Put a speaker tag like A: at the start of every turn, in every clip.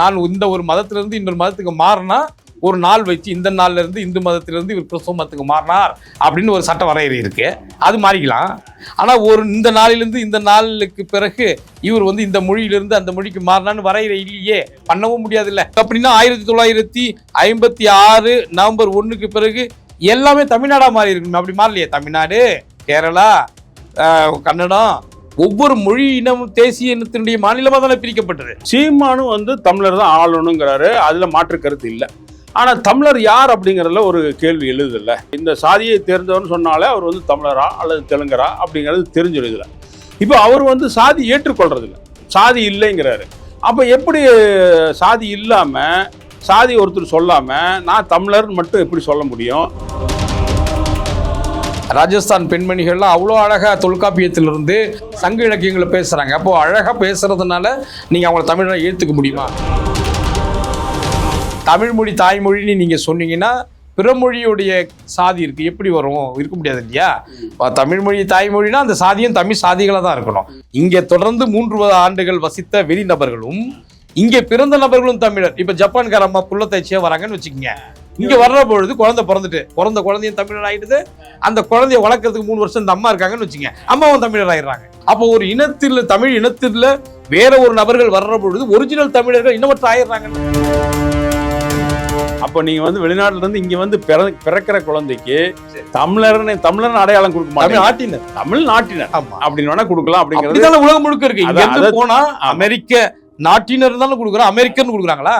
A: நான் இந்த ஒரு மதத்திலிருந்து இன்னொரு மதத்துக்கு மாறினா ஒரு நாள் வச்சு இந்த நாள்ல இருந்து இந்து மதத்திலிருந்து இவர் கிறிஸ்தவ மதத்துக்கு மாறினார் அப்படின்னு ஒரு சட்ட வரையறை இருக்கு. அது மாறிக்கலாம். ஆனா ஒரு இந்த நாளிலிருந்து இந்த நாளுக்கு பிறகு இவர் வந்து இந்த மொழியிலிருந்து அந்த மொழிக்கு மாறினான்னு வரையறை இல்லையே. பண்ணவும் முடியாதுல்ல. அப்படின்னா ஆயிரத்தி தொள்ளாயிரத்தி ஐம்பத்தி ஆறு நவம்பர் ஒன்றுக்கு பிறகு எல்லாமே தமிழ்நாடா மாறி இருக்கணும். அப்படி மாறலையே. தமிழ்நாடு கேரளா கன்னடம் ஒவ்வொரு மொழி இனம் தேசிய இனத்தினுடைய மாநிலமாக தானே பிரிக்கப்பட்டது.
B: சீமானும் வந்து தமிழர் தான் ஆளணுங்கிறாரு. அதில் மாற்று கருத்து இல்லை. ஆனால் தமிழர் யார் அப்படிங்கிறதுல ஒரு கேள்வி எழுதுதில்ல. இந்த சாதியை தேர்ந்தவர்னு சொன்னாலே அவர் வந்து தமிழரா அல்லது தெலுங்கரா அப்படிங்கிறது தெரிஞ்சிடுதுல இப்போ அவர் வந்து சாதி ஏற்றுக்கொள்றதில்ல. சாதி இல்லைங்கிறாரு. அப்போ எப்படி சாதி இல்லாமல் சாதி ஒருத்தர் சொல்லாமல் நான் தமிழர்னு மட்டும் எப்படி சொல்ல முடியும்?
A: ராஜஸ்தான் பெண்மணிகள்லாம் அவ்வளோ அழகாக தொல்காப்பியத்திலிருந்து சங்க இலக்கியங்களை பேசுகிறாங்க அப்போ அழகாக பேசுகிறதுனால நீங்கள் அவங்கள தமிழை ஏற்றுக்க முடியுமா? தமிழ்மொழி தாய்மொழின்னு நீங்கள் சொன்னீங்கன்னா பிறமொழியுடைய சாதி இருக்குது எப்படி வரும்? இருக்க முடியாது இல்லையா? இப்போ தமிழ்மொழி தாய்மொழினா அந்த சாதியும் தமிழ் சாதிகளாக தான் இருக்கணும். இங்கே தொடர்ந்து மூன்று ஆண்டுகள் வசித்த வெளிநபர்களும் இங்கே பிறந்த நபர்களும் தமிழர். இப்போ ஜப்பான்கார அம்மா புள்ளத்தைச்சியா வராங்கன்னு வச்சுக்கோங்க. இங்க வர்ற பொழுது குழந்தை பிறந்துட்டு பிறந்த குழந்தையும் தமிழர் ஆயிடுது. அந்த குழந்தைய வளர்க்கறதுக்கு மூணு வருஷம் இந்த அம்மா இருக்காங்கன்னு வச்சுங்க அம்மாவும் தமிழர் ஆயிடுறாங்க. அப்போ ஒரு இனத்தில் தமிழ் இனத்துல வேற ஒரு நபர்கள் வர்ற பொழுது ஒரிஜினல் தமிழர்கள் இனமற்ற ஆயிடுறாங்க
B: அப்போ நீங்க வந்து வெளிநாட்டுல இருந்து இங்க வந்து பிற- பிறக்கிற குழந்தைக்கு தமிழர்னு தமிழர்னு அடையாளம் கொடுக்க
A: தமிழ்
B: மாட்டேன்
A: ஆட்டினர்
B: தமிழ் நாட்டினர். அப்படின்னு வேணா கொடுக்கலாம் அப்படிங்கிறது.
A: உலகம் முழுக்க இருக்கு. இங்க. போனா அமெரிக்க நாட்டினர் தானே கொடுக்குறோம் அமெரிக்கன் கொடுக்குறாங்களா?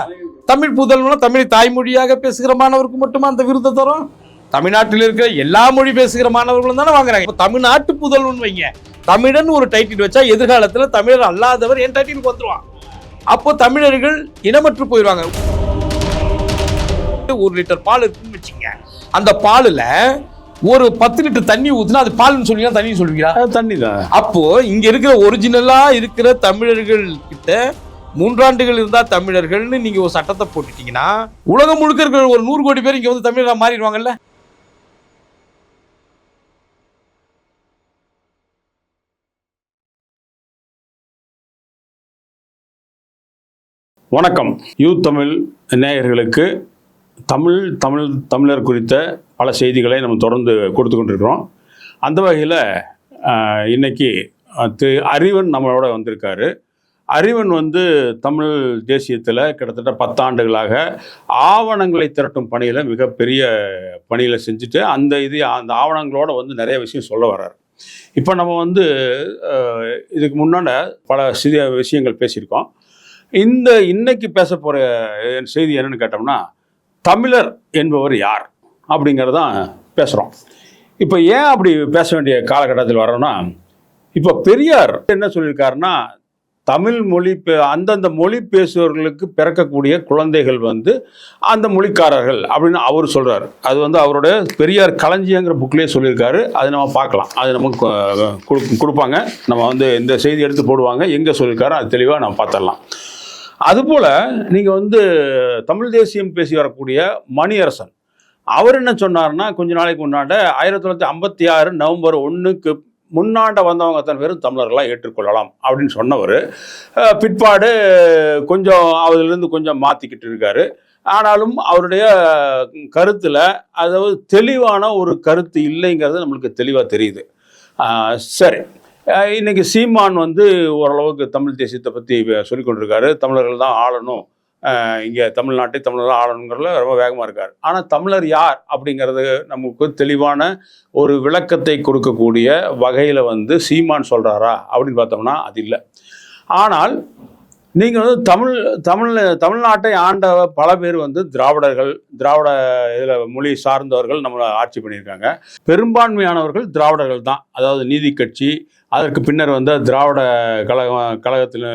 A: தமிழ் புதல்வனா தமிழை தாய்மொழியாக பேசுகிற மாணவருக்கு மட்டுமா அந்த விருதை தரும்? தமிழ்நாட்டில் இருக்கிற எல்லா மொழி பேசுகிற மாணவர்களும் தானே வாங்குறாங்க. இப்ப தமிழ்நாட்டு புதல்வன் வைங்க. தமிழன் ஒரு டைட்டில் வச்சா எதிர்காலத்துல தமிழர் அல்லாதவர் என் டைட்டிலுக்கு வந்துருவான். அப்போ தமிழர்கள் இனமற்று போயிடுவாங்க ஒரு லிட்டர் பால் இருக்குன்னு வச்சுங்க அந்த பாலுல ஒரு பத்து லிட்டர் தண்ணி ஊத்துனா அது பால்னு சொல்லுவீங்களா? தண்ணி சொல்லுவீங்களா?
B: தண்ணி தான்
A: அப்போ இங்க இருக்கிற ஒரிஜினலா இருக்கிற தமிழர்கள் கிட்ட மூன்றாண்டுகள் இருந்தால் தமிழர்கள்னு நீங்கள் ஒரு சட்டத்தை போட்டுட்டீங்கன்னா உலகம் முழுக்க இருக்கிற ஒரு நூறு கோடி பேர் இங்கே வந்து தமிழராக மாறிடுவாங்கல்ல?
B: வணக்கம். யூ தமிழ் நேயர்களுக்கு தமிழ் தமிழ் தமிழர் குறித்த பல செய்திகளை நம்ம தொடர்ந்து கொடுத்து கொண்டிருக்கிறோம். அந்த வகையில் இன்றைக்கி திரு அறிவன் நம்மளோட வந்திருக்காரு. அறிவன் வந்து தமிழ் தேசியத்தில் கிட்டத்தட்ட பத்தாண்டுகளாக ஆவணங்களை திரட்டும் பணியில் மிகப்பெரிய பணியில் செஞ்சுட்டு அந்த இது அந்த ஆவணங்களோட வந்து நிறைய விஷயம் சொல்ல வர்றாரு. இப்போ நம்ம வந்து இதுக்கு முன்னாடி பல சிறிய விஷயங்கள் பேசியிருக்கோம். இந்த இன்னைக்கு பேச போகிற செய்தி என்னன்னு கேட்டோம்னா தமிழர் என்பவர் யார் அப்படிங்கிறதான் பேசுகிறோம் இப்போ ஏன் அப்படி பேச வேண்டிய காலகட்டத்தில் வரோம்னா இப்போ பெரியார் என்ன சொல்லியிருக்காருன்னா தமிழ் மொழி பே- அந்தந்த மொழி பேசுபவர்களுக்கு பிறக்கக்கூடிய குழந்தைகள் வந்து அந்த மொழிக்காரர்கள் அப்படின்னு அவர் சொல்கிறார் அது வந்து அவருடைய பெரியார் களஞ்சியங்கிற புக்லேயே சொல்லியிருக்காரு. அது நம்ம பார்க்கலாம். அது நமக்கு கொடு- கொடுப்பாங்க. நம்ம வந்து இந்த செய்தி எடுத்து போடுவாங்க. எங்கே சொல்லியிருக்காரோ அது தெளிவாக நம்ம பார்த்துடலாம். அதுபோல் நீங்கள் வந்து தமிழ் தேசியம் பேசி வரக்கூடிய மணியரசன். அவர் என்ன சொன்னார்னா கொஞ்ச நாளைக்கு முன்னாடி ஆயிரத்தி தொள்ளாயிரத்தி ஐம்பத்தி ஆறு நவம்பர் ஒன்றுக்கு முன்னாண்ட வந்தவங்க அத்தனை பேரும் தமிழர்களாக ஏற்றுக்கொள்ளலாம் அப்படின்னு சொன்னவர். பிற்பாடு கொஞ்சம் அதிலிருந்து கொஞ்சம் மாற்றிக்கிட்டு இருக்காரு. ஆனாலும் அவருடைய கருத்தில் அதாவது தெளிவான ஒரு கருத்து இல்லைங்கிறது நம்மளுக்கு தெளிவாக தெரியுது. சரி. இன்றைக்கி சீமான் வந்து ஓரளவுக்கு தமிழ் தேசியத்தை பற்றி சொல்லிக்கொண்டிருக்காரு தமிழர்கள் தான் ஆளணும். இங்கே தமிழ்நாட்டை தமிழர் ஆளணுங்கிறதுல ரொம்ப வேகமாக இருக்கார். ஆனால் தமிழர் யார் அப்படிங்கிறது நமக்கு தெளிவான ஒரு விளக்கத்தை கொடுக்கக்கூடிய வகையில் வந்து சீமான் சொல்கிறாரா அப்படின்னு பார்த்தோம்னா அது இல்லை. ஆனால் நீங்கள் வந்து தமிழ் தமிழ் தமிழ்நாட்டை ஆண்ட பல பேர் வந்து திராவிடர்கள் திராவிட இதில் மொழி சார்ந்தவர்கள் நம்மளை ஆட்சி பண்ணியிருக்காங்க. பெரும்பான்மையானவர்கள் திராவிடர்கள் தான். அதாவது நீதி கட்சி அதற்கு பின்னர் வந்த திராவிட கழகம் கழகத்தில்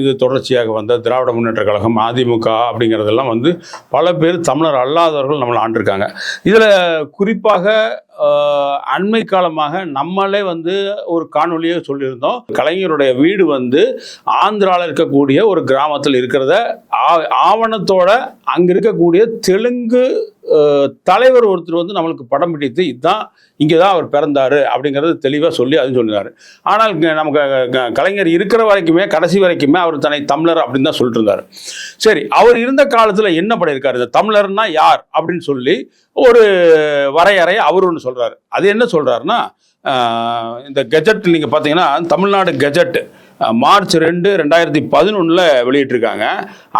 B: இது தொடர்ச்சியாக வந்த திராவிட முன்னேற்ற கழகம் அதிமுக அப்படிங்கிறதெல்லாம் வந்து பல பேர் தமிழர் அல்லாதவர்கள் நம்மளை ஆண்டிருக்காங்க. இதில் குறிப்பாக அண்மை காலமாக நம்மளே வந்து ஒரு காணொலியை சொல்லியிருந்தோம். கலைஞருடைய வீடு வந்து ஆந்திராவில் இருக்கக்கூடிய ஒரு கிராமத்தில் இருக்கிறத ஆவணத்தோட அங்கே இருக்கக்கூடிய தெலுங்கு தலைவர் ஒருத்தர் வந்து நம்மளுக்கு படம் பிடித்து இதுதான் இங்கே தான் அவர் பிறந்தார் அப்படிங்கிறது தெளிவாக சொல்லி அதுவும் சொல்லினார் ஆனால் நமக்கு க- கலைஞர் இருக்கிற வரைக்குமே கடைசி வரைக்குமே அவர் தன்னை தமிழர் அப்படின்னு தான் சொல்லிட்டு இருந்தார் சரி அவர் இருந்த காலத்தில் என்ன பண்ணியிருக்காரு? இந்த தமிழர்னா யார்? அப்படின்னு சொல்லி ஒரு வரையறையை அவர் ஒன்று சொல்கிறாரு அது என்ன சொல்கிறாருன்னா இந்த கெஜெட் நீங்கள் பார்த்தீங்கன்னா தமிழ்நாடு கெஜெட் மார்ச் ரெண்டு ரெண்டாயிரத்தி பதினொன்றில் வெளியிட்டிருக்காங்க.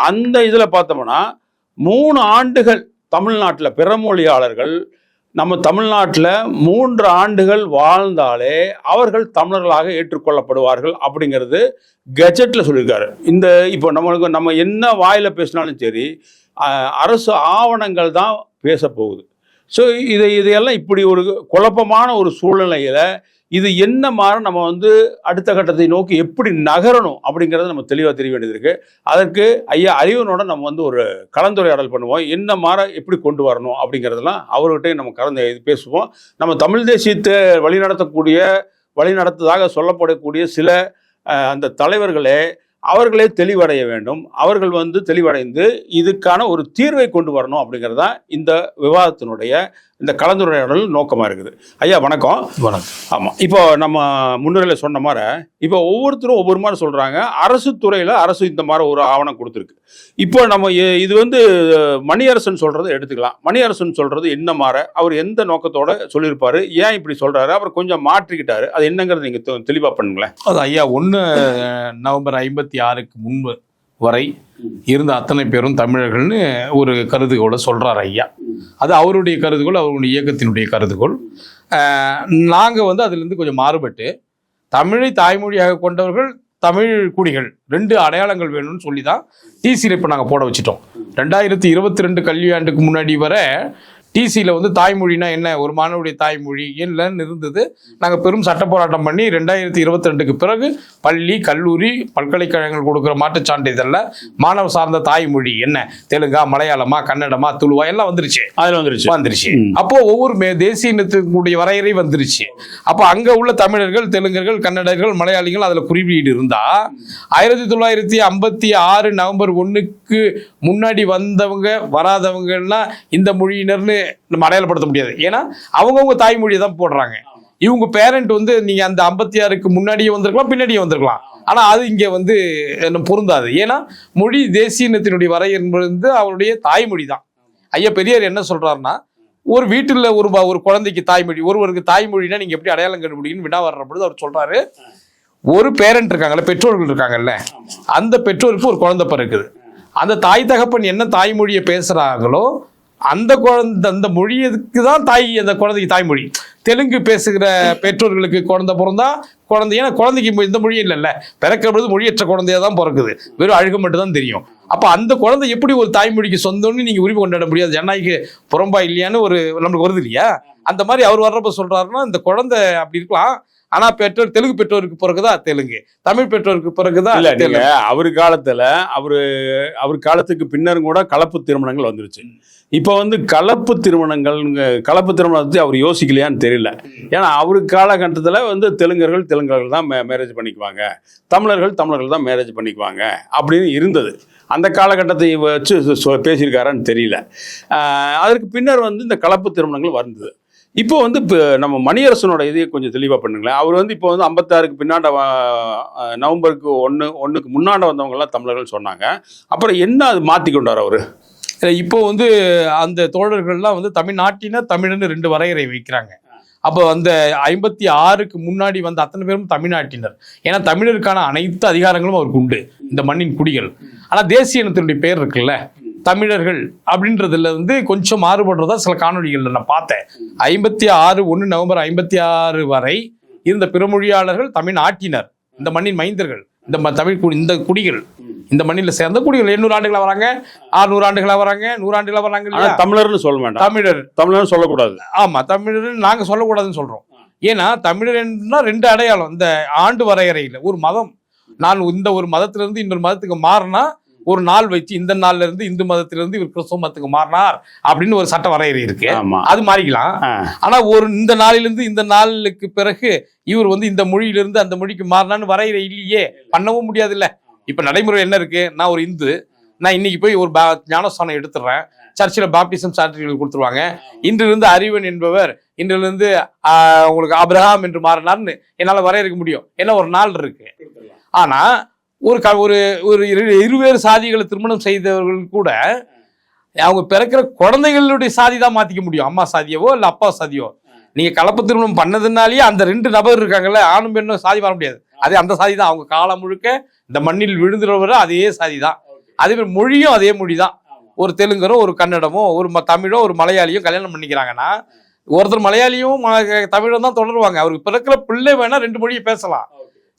B: அந்த இதில் பார்த்தோம்னா மூணு ஆண்டுகள் தமிழ்நாட்டில் பிறமொழியாளர்கள் நம்ம தமிழ்நாட்டில் மூன்று ஆண்டுகள் வாழ்ந்தாலே அவர்கள் தமிழர்களாக ஏற்றுக்கொள்ளப்படுவார்கள் அப்படிங்கிறது கெஜெட்டில் சொல்லியிருக்காரு. இந்த இப்போ நம்மளுக்கு நம்ம என்ன வாயில் பேசினாலும் சரி அரசு ஆவணங்கள் தான் பேச போகுது ஸோ இதை இதையெல்லாம் இப்படி ஒரு குழப்பமான ஒரு சூழ்நிலையில் இது என்ன மாற நம்ம வந்து அடுத்த கட்டத்தை நோக்கி எப்படி நகரணும் அப்படிங்கிறத நம்ம தெளிவாக தெரிய வேண்டியது இருக்குது அதற்கு ஐயா அறிவனோட நம்ம வந்து ஒரு கலந்துரையாடல் பண்ணுவோம். என்ன மாற எப்படி கொண்டு வரணும் அப்படிங்கிறதெல்லாம் அவர்கிட்டயும் நம்ம கலந்து இது பேசுவோம். நம்ம தமிழ் தேசியத்தை வழிநடத்தக்கூடிய வழிநடத்ததாக சொல்லப்படக்கூடிய சில அந்த தலைவர்களே அவர்களே தெளிவடைய வேண்டும். அவர்கள் வந்து தெளிவடைந்து இதுக்கான ஒரு தீர்வை கொண்டு வரணும் அப்படிங்கிறது தான் இந்த விவாதத்தினுடைய இந்த கலந்துரையாடல் நோக்கமாக இருக்குது. ஐயா வணக்கம்.
A: வணக்கம்.
B: ஆமாம் இப்போ நம்ம முன்னுரையில் சொன்ன மாதிரி இப்போ ஒவ்வொருத்தரும் ஒவ்வொரு மாதிரி சொல்கிறாங்க அரசு துறையில் அரசு இந்த மாதிரி ஒரு ஆவணம் கொடுத்துருக்கு. இப்போ நம்ம இது வந்து மணியரசன் சொல்கிறத எடுத்துக்கலாம். மணியரசன் சொல்கிறது என்ன மாற? அவர் எந்த நோக்கத்தோட சொல்லியிருப்பாரு? ஏன் இப்படி சொல்கிறாரு அவர் கொஞ்சம் மாற்றிக்கிட்டாரு. அது என்னங்கிறது நீங்கள் தெளிவாக பண்ணுங்களேன்.
A: அது ஐயா ஒன்று நவம்பர் ஐம்பத்தி ஆறுக்கு முன்பு வரை இருந்த அத்தனை பேரும் தமிழர்கள்னு ஒரு கருதுகோளை சொல்கிறார் ஐயா. அது அவருடைய கருதுகோள் அவருடைய இயக்கத்தினுடைய கருதுகோள். நாங்கள் வந்து அதுலேருந்து கொஞ்சம் மாறுபட்டு தமிழை தாய்மொழியாக கொண்டவர்கள் தமிழ் குடிகள் ரெண்டு அடையாளங்கள் வேணும்னு சொல்லி தான் டிசியில் இப்போ நாங்கள் போட வச்சிட்டோம். ரெண்டாயிரத்தி இருபத்தி ரெண்டு கல்வியாண்டுக்கு முன்னாடி வரை டிசியில் வந்து தாய்மொழினா என்ன? ஒரு மாணவருடைய தாய்மொழி இல்லைன்னு இருந்தது. நாங்கள் பெரும் சட்ட போராட்டம் பண்ணி ரெண்டாயிரத்தி இருபத்தி ரெண்டுக்கு பிறகு பள்ளி கல்லூரி பல்கலைக்கழகங்கள் கொடுக்குற மாற்றுச் சான்றிதழில் மாணவ சார்ந்த தாய்மொழி என்ன? தெலுங்கா மலையாளமா கன்னடமா துளுவா எல்லாம் வந்துருச்சு.
B: அதில் வந்துருச்சு.
A: வந்துருச்சு. அப்போ ஒவ்வொரு தேசிய இனத்தினுடைய வரையறை வந்துருச்சு. அப்போ அங்க உள்ள தமிழர்கள் தெலுங்கர்கள் கன்னடர்கள் மலையாளிகள் அதுல குறியீடு இருந்தா ஆயிரத்தி தொள்ளாயிரத்தி ஐம்பத்தி ஆறு நவம்பர் ஒண்ணுக்கு முன்னாடி வந்தவங்க வராதவங்கலாம் இந்த மொழியினர்னு நம்ம அடையாளப்படுத்த முடியாது. ஏன்னா அவங்கவுங்க தாய்மொழியை தான் போடுறாங்க. இவங்க பேரண்ட் வந்து நீங்க அந்த ஐம்பத்தி ஆறுக்கு முன்னாடியே வந்திருக்கலாம் பின்னாடியே வந்திருக்கலாம். ஆனா அது இங்க வந்து என்ன பொருந்தாது. ஏன்னா மொழி தேசியனத்தினுடைய வரையறை என்பது அவருடைய தாய்மொழி தான். ஐயா பெரியார் என்ன சொல்றாருன்னா ஒரு வீட்டில் ஒரு ஒரு குழந்தைக்கு தாய்மொழி ஒருவருக்கு தாய்மொழினா நீங்க எப்படி அடையாளம் கண்டுபிடிக்கணும் வினா வர்ற பொழுது அவர் சொல்றாரு ஒரு பேரண்ட் இருக்காங்கல்ல பெற்றோர்கள் இருக்காங்கல்ல அந்த பெற்றோருக்கு ஒரு குழந்தை பிறக்குது. அந்த தாய் தகப்பன் என்ன தாய்மொழியை பேசுறாங்களோ அந்த குழந்தை அந்த மொழியதுக்கு தான் தாய் அந்த குழந்தைக்கு தாய்மொழி. தெலுங்கு பேசுகிற பெற்றோர்களுக்கு குழந்தை பிறந்தா குழந்தை ஏன்னா குழந்தைக்கு இந்த மொழியும் இல்லைல்ல. பிறக்கிற பொழுது மொழியற்ற குழந்தையாக தான் பிறக்குது. வெறும் அழுக மட்டும் தான் தெரியும். அப்போ அந்த குழந்தை எப்படி ஒரு தாய்மொழிக்கு சொந்தம்னு நீங்கள் உரிமை கொண்டாட முடியாது. ஜனநாயக புறம்பா இல்லையான்னு ஒரு நம்மளுக்கு வருது இல்லையா? அந்த மாதிரி அவர் வர்றப்ப சொல்கிறாருன்னா இந்த குழந்தை அப்படி இருக்கலாம். ஆனா பெற்றோர் தெலுங்கு பெற்றோருக்கு பிறகுதா தெலுங்கு தமிழ் பெற்றோருக்கு பிறகுதா
B: இல்ல அவர் காலத்துல அவரு அவர் காலத்துக்கு பின்னரும் கூட கலப்பு திருமணங்கள் வந்துருச்சு. இப்போ வந்து கலப்பு திருமணங்கள் கலப்பு திருமணத்தை அவர் யோசிக்கலையான்னு தெரியல. ஏன்னா அவரு காலகட்டத்தில் வந்து தெலுங்கர்கள் தெலுங்கர்கள் தான் மேரேஜ் பண்ணிக்குவாங்க. தமிழர்கள் தமிழர்கள் தான் மேரேஜ் பண்ணிக்குவாங்க அப்படின்னு இருந்தது. அந்த காலகட்டத்தை வச்சு பேசியிருக்காரான்னு தெரியல. அதற்கு பின்னர் வந்து இந்த கலப்பு திருமணங்கள் வந்தது. இப்போ வந்து இப்போ நம்ம மணியரசனோட இதையே கொஞ்சம் தெளிவாக பண்ணுங்களேன். அவர் வந்து இப்போ வந்து ஐம்பத்தாறுக்கு பின்னாண்ட நவம்பருக்கு ஒன்று ஒன்றுக்கு முன்னாண்ட வந்தவங்கெல்லாம் தமிழர்கள் சொன்னாங்க. அப்புறம் என்ன அது மாற்றி கொண்டார் அவர்?
A: இப்போ வந்து அந்த தோழர்கள்லாம் வந்து தமிழ்நாட்டினர் தமிழர்னு ரெண்டு வரையறை வைக்கிறாங்க. அப்போ அந்த ஐம்பத்தி ஆறுக்கு முன்னாடி வந்த அத்தனை பேரும் தமிழ்நாட்டினர். ஏன்னா தமிழருக்கான அனைத்து அதிகாரங்களும் அவருக்கு உண்டு. இந்த மண்ணின் குடிகள். ஆனால் தேசிய இனத்தினுடைய பேர் இருக்குல்ல? தமிழர்கள் அப்படின்றதுல வந்து கொஞ்சம் மாறுபடுறதா சில காணொளிகள்ல நான் பார்த்தேன். ஐம்பத்தி ஆறு ஒன்று நவம்பர் ஐம்பத்தி ஆறு வரை இருந்த பிறமொழியாளர்கள் தமிழ்நாட்டினர் இந்த மண்ணின் மைந்தர்கள் இந்த தமிழ் குடி இந்த குடிகள். இந்த மண்ணில் சேர்ந்த குடிகள் எண்ணூறு ஆண்டுகளா வராங்க? ஆறுநூறு ஆண்டுகளா வராங்க? நூறாண்டுகளா வராங்க?
B: தமிழர்னு சொல்ல வேண்டாம்.
A: தமிழர்.
B: தமிழர்னு சொல்லக்கூடாது.
A: ஆமா தமிழர் நாங்க சொல்லக்கூடாதுன்னு சொல்றோம். ஏன்னா தமிழர்னா ரெண்டு அடையாளம். இந்த ஆண்டு வரையறையில் ஒரு மதம். நான் இந்த ஒரு மதத்துல இருந்து இன்னொரு மதத்துக்கு மாறினா ஒரு நாள் வச்சு இந்த நாள்ல இருந்து இந்து மதத்திலிருந்து இவர் கிறிஸ்தவ மதத்துக்கு மாறினார் அப்படின்னு ஒரு சட்ட வரையறை இருக்கு. அது மாறிக்கலாம். ஆனா ஒரு இந்த நாளிலிருந்து இந்த நாளுக்கு பிறகு இவர் வந்து இந்த மொழியிலிருந்து அந்த மொழிக்கு மாறினான்னு வரையறை இல்லையே. பண்ணவும் முடியாது இல்ல இப்ப நடைமுறை என்ன இருக்கு? நான் ஒரு இந்து. நான் இன்னைக்கு போய் ஒரு ஞானஸ்தானம் எடுத்துடுறேன் சர்ச்சில் பாப்டிசம் சர்டிஃபிகேட் கொடுத்துருவாங்க. இன்றிலிருந்து அறிவன் என்பவர் இன்றிலிருந்து உங்களுக்கு அப்ரஹாம் என்று மாறினார்னு என்னால் வரையறுக்க முடியும். ஏன்னா ஒரு நாள் இருக்கு. ஆனா ஒரு க ஒரு ஒரு இரு- இருவேறு சாதிகளை திருமணம் செய்தவர்கள் கூட அவங்க பிறக்கிற குழந்தைகளுடைய சாதி தான் மாற்றிக்க முடியும். அம்மா சாதியவோ இல்லை அப்பா சாதியோ. நீங்கள் கலப்பு திருமணம் பண்ணதுனாலேயே அந்த ரெண்டு நபர் இருக்காங்கல்ல ஆணும் பெண்ணும் சாதி வர முடியாது. அதே அந்த சாதி தான் அவங்க காலம் முழுக்க இந்த மண்ணில் விழுந்துறவர அதே சாதி தான் அதே மாதிரி மொழியும் அதே மொழி தான் ஒரு தெலுங்கரோ ஒரு கன்னடமோ ஒரு ம- தமிழோ ஒரு மலையாளியும் கல்யாணம் பண்ணிக்கிறாங்கன்னா ஒருத்தர் மலையாளியும் ம- தமிழும் தான் தொடருவாங்க. அவருக்கு பிறக்கிற பிள்ளை வேணா ரெண்டு மொழியை பேசலாம்.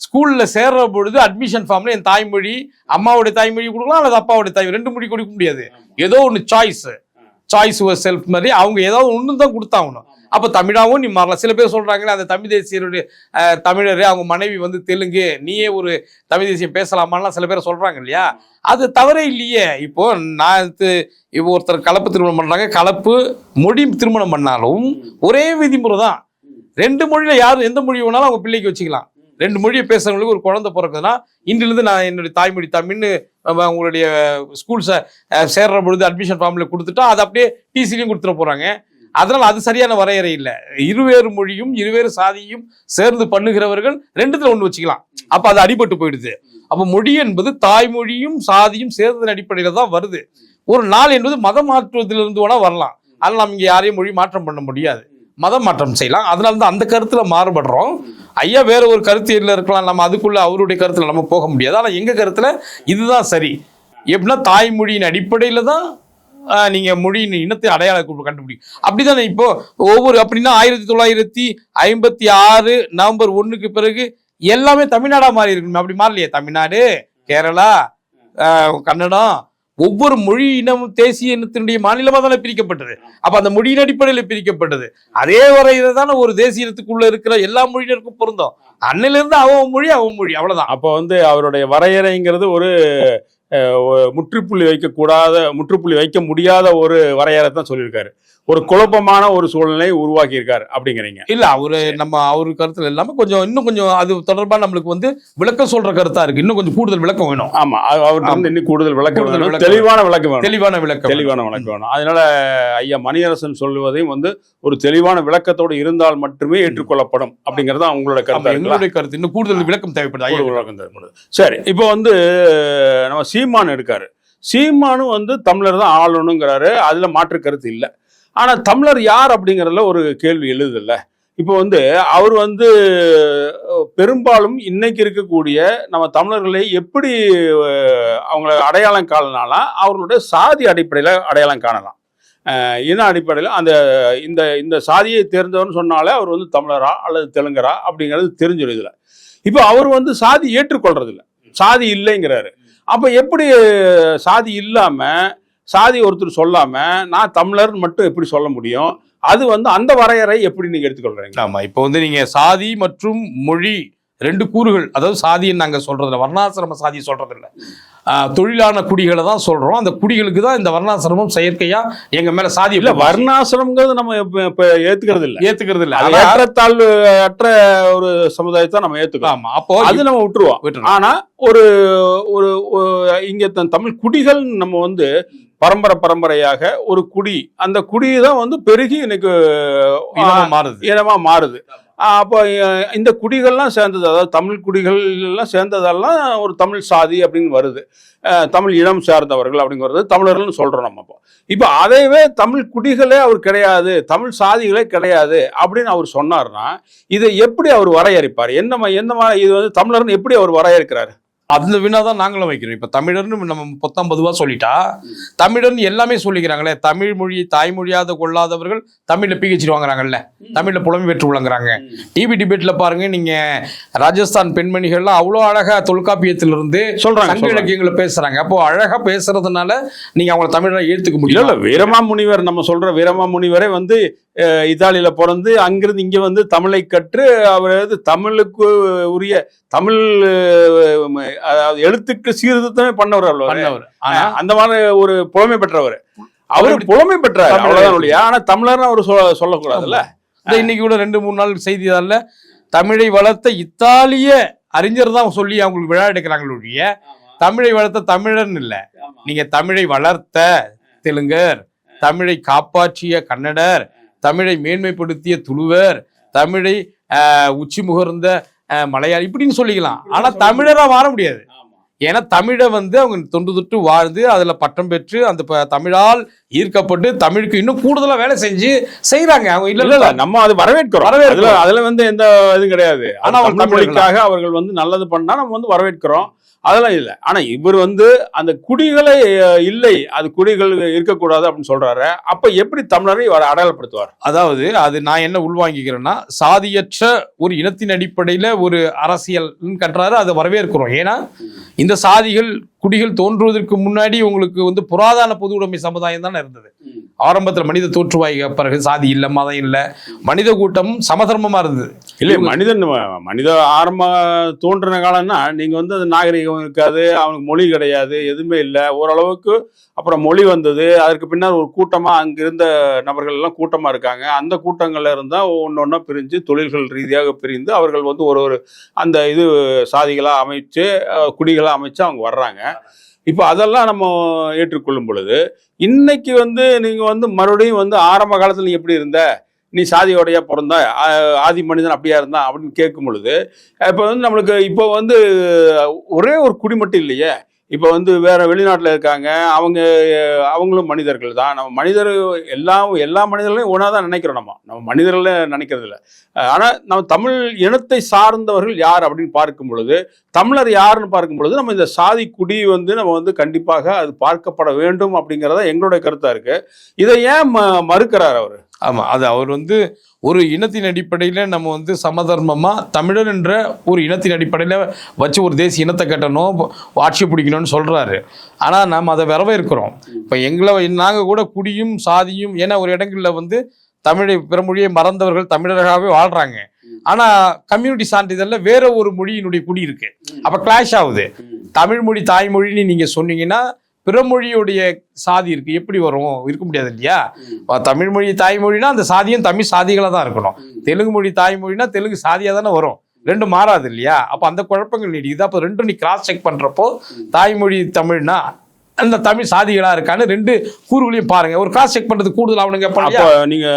A: ஸ்கூல்ல சேர்ற பொழுது அட்மிஷன் ஃபார்ம்ல என் தாய்மொழி அம்மாவுடைய தாய்மொழி கொடுக்கலாம் அல்லது அப்பாவுடைய தாய் ரெண்டு மொழி கொடுக்க முடியாது. ஏதோ ஒன்று சாய்ஸ் சாய்ஸ் யுவர் செல்ஃப் மாதிரி அவங்க ஏதாவது ஒன்று தான் கொடுத்தாகணும். அப்போ தமிழாவும் நீ மாறலாம். சில பேர் சொல்றாங்களே அந்த தமிழ் தேசியருடைய தமிழர் அவங்க மனைவி வந்து தெலுங்கு நீயே ஒரு தமிழ் தேசியம் பேசலாமான்லாம் சில பேர் சொல்றாங்க இல்லையா? அது தவறே இல்லையே. இப்போ நான் இப்போ ஒருத்தர் கலப்பு திருமணம் பண்றாங்க. கலப்பு மொழி திருமணம் பண்ணாலும் ஒரே விதிமுறை தான் ரெண்டு மொழியில யார் எந்த மொழி வேணாலும் அவங்க பிள்ளைக்கு வச்சுக்கலாம். ரெண்டு மொழியை பேசுறவங்களுக்கு ஒரு குழந்தை பிறக்குதுன்னா இன்றிலிருந்து நான் என்னுடைய தாய்மொழி தமிழ்னு உங்களுடைய ஸ்கூல்ஸை சேர்ற பொழுது அட்மிஷன் ஃபார்மில் கொடுத்துட்டா அது அப்படியே டிசிலையும் கொடுத்துட போகிறாங்க அதனால் அது சரியான வரையறை இல்லை. இருவேறு மொழியும் இருவேறு சாதியும் சேர்ந்து பண்ணுகிறவர்கள் ரெண்டுத்துல ஒன்று வச்சுக்கலாம். அப்போ அது அடிபட்டு போயிடுது. அப்போ மொழி என்பது தாய்மொழியும் சாதியும் சேர்ந்ததன் அடிப்படையில் தான் வருது. ஒரு நாள் என்பது மதம் மாற்றுவதிலிருந்து வேணால் வரலாம். ஆனால் நம்ம இங்கே யாரையும் மொழி மாற்றம் பண்ண முடியாது. மதம் மாற்றம் செய்யலாம். அதனால தான் அந்த கருத்தில் மாறுபடுறோம். ஐயா வேற ஒரு கருத்தியல்ல இருக்கலாம் நம்ம அதுக்குள்ளே அவருடைய கருத்தில் நம்ம போக முடியாது. ஆனால் எங்கள் கருத்தில் இதுதான் சரி. எப்படின்னா தாய்மொழியின் அடிப்படையில் தான் நீங்கள் மொழியின் இனத்தை அடையாள கண்டுபிடிக்கும் கண்டுபிடிக்கும் அப்படிதானே இப்போது ஒவ்வொரு அப்படின்னா ஆயிரத்தி தொள்ளாயிரத்தி ஐம்பத்தி ஆறு நவம்பர் ஒன்றுக்கு பிறகு எல்லாமே தமிழ்நாடாக மாறி இருக்கணும் அப்படி மாறலையே தமிழ்நாடு கேரளா கன்னடம் ஒவ்வொரு மொழி இனம் தேசிய இனத்தினுடைய மாநிலமா தானே பிரிக்கப்பட்டது. அப்ப அந்த மொழியின் அடிப்படையில் பிரிக்கப்பட்டது. அதே வரையில தானே ஒரு தேசிய இனத்துக்குள்ள இருக்கிற எல்லா மொழியினருக்கும் பொருந்தும். அன்னிலிருந்து அவன் மொழி அவன் மொழி. அவ்வளவுதான்.
B: அப்போ வந்து அவருடைய வரையறைங்கிறது ஒரு முற்றுப்புள்ளி வைக்கக்கூடாத முற்றுப்புள்ளி வைக்க முடியாத ஒரு வரையறை தான் சொல்லியிருக்காரு. ஒரு குழப்பமான ஒரு சூழ்நிலையை உருவாக்கியிருக்காரு அப்படிங்கிறீங்க.
A: இல்ல அவரு நம்ம அவரு கருத்துல இல்லாம கொஞ்சம் இன்னும் கொஞ்சம் அது தொடர்பா நம்மளுக்கு வந்து விளக்கம் சொல்ற கருத்தா இருக்கு. இன்னும் கொஞ்சம் கூடுதல் விளக்கம் வேணும்.
B: ஆமா அவ- அவர்ட்ட வந்து இன்னும் கூடுதல் விளக்கம் வேணும். தெளிவான விளக்கம் வேணும்.
A: தெளிவான விளக்கம்
B: தெளிவான விளக்கம் வேணும். அதனால ஐயா மணியரசன் சொல்லுவதையும் வந்து ஒரு தெளிவான விளக்கத்தோடு இருந்தால் மட்டுமே ஏற்றுக்கொள்ளப்படும் அப்படிங்கறது
A: ஆமா,
B: கருத்து
A: எங்களுடைய கருத்து. இன்னும் கூடுதல் விளக்கம் தேவைப்படுது ஐயா,
B: விளக்கம் தேவைப்படுது. சரி இப்போ வந்து நம்ம சீமான் எடுக்காரு சீமானும் வந்து தமிழர் தான் ஆளணுங்கிறாரு. அதில் மாற்று கருத்து இல்லை. ஆனால் தமிழர் யார் அப்படிங்கிறதுல ஒரு கேள்வி எழுதுல்ல இப்போ வந்து அவர் வந்து பெரும்பாலும் இன்னைக்கு இருக்கக்கூடிய நம்ம தமிழர்களை எப்படி அவங்கள அடையாளம் காணலாம் அவர்களுடைய சாதி அடிப்படையில் அடையாளம் காணலாம். இன அடிப்படையில் அந்த இந்த இந்த சாதியை தேர்ந்தவர்னு சொன்னாலே அவர் வந்து தமிழரா அல்லது தெலுங்கரா அப்படிங்கிறது தெரிஞ்சிடும் இப்போ அவர் வந்து சாதி ஏற்றுக்கொள்றதில்ல. சாதி இல்லைங்கிறாரு. அப்போ எப்படி சாதி இல்லாமல் சாதி ஒருத்தர் சொல்லாமல் நான் தமிழர்னு மட்டும் எப்படி சொல்ல முடியும்? அது வந்து அந்த வரையறை எப்படி நீங்கள் எடுத்துக்கொள்கிறீங்க
A: ஆமாம் இப்போ வந்து நீங்கள் சாதி மற்றும் மொழி ரெண்டு கூறுகள் அதாவது சாதின்னு நாங்க சொல்றதில்ல வர்ணாசிரம சாதி சொல்றதில்ல. ஆஹ், தொழிலான குடிகளை தான் சொல்றோம். அந்த குடிகளுக்கு தான் இந்த வர்ணாசிரமம் செயற்கையா எங்க மேல சாதி
B: இல்ல வர்ணாசிரமங்கிறது நம்ம இப்ப ஏத்துக்கிறது இல்ல
A: ஏத்துக்கிறது இல்ல
B: ஏற்றத்தாழ்வு அற்ற ஒரு சமுதாயத்தை நம்ம ஏத்துக்கலாம்
A: ஆமா அப்போ
B: அது நம்ம விட்டுருவோம்.
A: விட்டுறலாம்.
B: ஆனா ஒரு ஒரு இங்க த- தமிழ் குடிகள் நம்ம வந்து பரம்பரை பரம்பரையாக ஒரு குடி அந்த குடி தான் வந்து பெருகி இன்னைக்கு
A: மாறுது.
B: இனமா மாறுது. அப்போ இந்த குடிகள்லாம் சேர்ந்தது அதாவது தமிழ் குடிகள் எல்லாம் சேர்ந்ததெல்லாம் ஒரு தமிழ் சாதி அப்படின்னு வருது. தமிழ் இனம் சார்ந்தவர்கள் அப்படிங்கிறது தமிழர்கள்னு சொல்கிறோம் நம்ம இப்போ இப்போ அதைவே தமிழ் குடிகளே அவர் கிடையாது தமிழ் சாதிகளே கிடையாது அப்படின்னு அவர் சொன்னார்னா இதை எப்படி அவர் வரையறுப்பார்? என்ன என்ன இது வந்து தமிழர்னு எப்படி அவர் வரையறுக்கிறாரு?
A: அந்த வினா தான் நாங்களும் வைக்கிறோம். இப்ப தமிழர்னு நம்ம பொத்தாம் பொதுவா சொல்லிட்டா தமிழர்னு எல்லாமே சொல்லிக்கிறாங்களே தமிழ் மொழியை தாய்மொழியாத கொள்ளாதவர்கள் தமிழ்ல பிஹெச்டி வாங்குறாங்கல்ல தமிழ்ல புலமை பெற்று விளங்குறாங்க. டிவி டிபேட்ல பாருங்க நீங்க ராஜஸ்தான் பெண்மணிகள்லாம் அவ்வளோ அழகா தொல்காப்பியத்திலிருந்து
B: சொல்றாங்க,
A: சங்க. இலக்கியங்களை பேசுறாங்க. அப்போ அழகா பேசுறதுனால நீங்க அவங்கள தமிழரை ஏத்துக்க
B: இல்ல
A: முடியல
B: இல்ல வீரமாமுனிவர் நம்ம சொல்ற வீரமாமுனிவரே வந்து அஹ், இத்தாலியில பிறந்து அங்கிருந்து இங்க வந்து தமிழை கற்று அவர் வந்து தமிழுக்கு உரிய தமிழ் அதாவது எழுத்துக்கு சீர்திருத்தமே பண்ணவர்
A: பண்ணவர்.
B: அந்த மாதிரி ஒரு புலமை பெற்றவர். அவர் புலமை பெற்றார்.
A: தமிழர்
B: அவ்வளவுதான் ஒழிய. ஆனா தமிழர்னு அவர் சொல்ல சொல்லக்கூடாதுல்ல?
A: இன்னைக்கு கூட ரெண்டு மூணு நாள் செய்தியாளர்ல தமிழை வளர்த்த இத்தாலிய அறிஞர் தான் சொல்லி அவங்களுக்கு விழா எடுக்கிறாங்களே ஒழிய தமிழை வளர்த்த தமிழன் இல்ல. நீங்க தமிழை வளர்த்த தெலுங்கர் தமிழை காப்பாற்றிய கன்னடர் தமிழை மேன்மைப்படுத்திய துளுவர் தமிழை உச்சி முகர்ந்த மலையாளி இப்படின்னு சொல்லிக்கலாம். ஆனா தமிழரா மாற முடியாது. ஏன்னா தமிழை வந்து அவங்க தொன்று தொட்டு வாழ்ந்து அதுல பட்டம் பெற்று அந்த தமிழால் ஈர்க்கப்பட்டு தமிழுக்கு இன்னும் கூடுதலா வேலை செஞ்சு செய்றாங்க. அவங்க இல்ல
B: இல்ல நம்ம அது வரவேற்கிறோம்.
A: வரவேற்கிறோம்.
B: அதுல வந்து எந்த இதுவும் கிடையாது.
A: ஆனா
B: ஆனா
A: அவர்
B: தமிழ் மொழிக்காக அவர்கள் வந்து நல்லது பண்ணா நம்ம வந்து வரவேற்கிறோம். அதெல்லாம் இல்லை. ஆனால் இவர் வந்து அந்த குடிகளை இல்லை அது குடிகள் இருக்கக்கூடாது அப்படின்னு சொல்றாரு. அப்போ எப்படி தமிழரை இவர் அடையாளப்படுத்துவார்?
A: அதாவது அது நான் என்ன உள்வாங்கிக்கிறேன்னா சாதியற்ற ஒரு இனத்தின் அடிப்படையில் ஒரு அரசியல் கன்றாரு அதை வரவேற்கிறோம். ஏன்னா இந்த சாதிகள் குடிகள் தோன்றுவதற்கு முன்னாடி உங்களுக்கு வந்து புராதன பொது உடைமை சமுதாயம் தானே இருந்தது. ஆரம்பத்தில் மனித தோற்றுவாய் பிறகு சாதி இல்லை மதம் இல்லை. மனித கூட்டம் சமதர்மமா இருந்தது.
B: இல்லை மனிதன் மனித ஆரம்ப தோன்றின காலம்னா நீங்க வந்து அது நாகரிகம் இருக்காது அவனுக்கு மொழி கிடையாது எதுவுமே இல்லை. ஓரளவுக்கு அப்புறம் மொழி வந்தது. அதற்கு பின்னர் ஒரு கூட்டமா அங்க இருந்த நபர்கள் எல்லாம் கூட்டமா இருக்காங்க. அந்த கூட்டங்கள்ல இருந்தா ஒன்னொன்னா பிரிஞ்சு தொழில்கள் ரீதியாக பிரிந்து அவர்கள் வந்து ஒரு ஒரு அந்த இது சாதிகளா அமைச்சு அஹ், குடிகளா அமைச்சு அவங்க வர்றாங்க. இப்போ அதெல்லாம் நம்ம ஏற்றுக்கொள்ளும் பொழுது இன்னைக்கு வந்து நீங்கள் வந்து மறுபடியும் வந்து ஆரம்ப காலத்தில் நீ எப்படி இருந்த? நீ சாதியோடையா பிறந்த ஆதி மனிதன் அப்படியா இருந்தான் அப்படின்னு கேட்கும் பொழுது இப்போ வந்து நம்மளுக்கு இப்போ வந்து ஒரே ஒரு குடி மட்டும் இல்லையே இப்போ வந்து வேற வெளிநாட்டில் இருக்காங்க. அவங்க அவங்களும் மனிதர்கள் தான். நம்ம மனிதர் எல்லா எல்லா மனிதர்களையும் ஒன்றா தான் நினைக்கிறோம் நம்ம. நம்ம மனிதர்களே நினைக்கிறது இல்லை ஆனால் நம்ம தமிழ் இனத்தை சார்ந்தவர்கள் யார் அப்படின்னு பார்க்கும் பொழுது தமிழர் யாருன்னு பார்க்கும் பொழுது நம்ம இந்த சாதி குடி வந்து நம்ம வந்து கண்டிப்பாக அது பார்க்கப்பட வேண்டும் அப்படிங்கிறத எங்களுடைய கருத்தாக இருக்குது இதை ஏன் ம மறுக்கிறார் அவர்?
A: ஆமா அது அவர் வந்து ஒரு இனத்தின் அடிப்படையில நம்ம வந்து சமதர்மமா தமிழர் என்ற ஒரு இனத்தின் அடிப்படையில வச்சு ஒரு தேசிய இனத்தை கட்டணும் ஆட்சி பிடிக்கணும்னு சொல்றாரு. ஆனா நாம் அதை வரவேற்கிறோம். இப்ப எங்களை நாங்க கூட குடியும் சாதியும் ஏன்னா ஒரு இடங்கள்ல வந்து தமிழை பிற மொழியை மறந்தவர்கள் தமிழராகவே வாழ்றாங்க. ஆனா கம்யூனிட்டி சான்றிதழ்ல வேற ஒரு மொழியினுடைய குடி இருக்கு. அப்ப கிளாஷ் ஆகுது. தமிழ் மொழி தாய்மொழின்னு நீங்க சொன்னீங்கன்னா பிற மொழியுடைய சாதி இருக்கு. எப்படி வரும்? இருக்க முடியாது இல்லையா? தமிழ் மொழி தாய்மொழினா அந்த சாதியும் தமிழ் சாதிகளாக தான் இருக்கணும். தெலுங்கு மொழி தாய்மொழினா தெலுங்கு சாதியாக தானே வரும். ரெண்டும் மாறாது இல்லையா? அப்போ அந்த குழப்பங்கள் நீடிக்குது அப்போ ரெண்டும் நீ கிராஸ் செக் பண்ணுறப்போ தாய்மொழி தமிழ்னா அந்த தமிழ் சாதிகளா இருக்கான்னு ரெண்டு கூறுகளையும் பாருங்க. ஒரு கிராஸ் செக் பண்றது கூடுதல் அவனுங்க
B: அப்போ நீங்க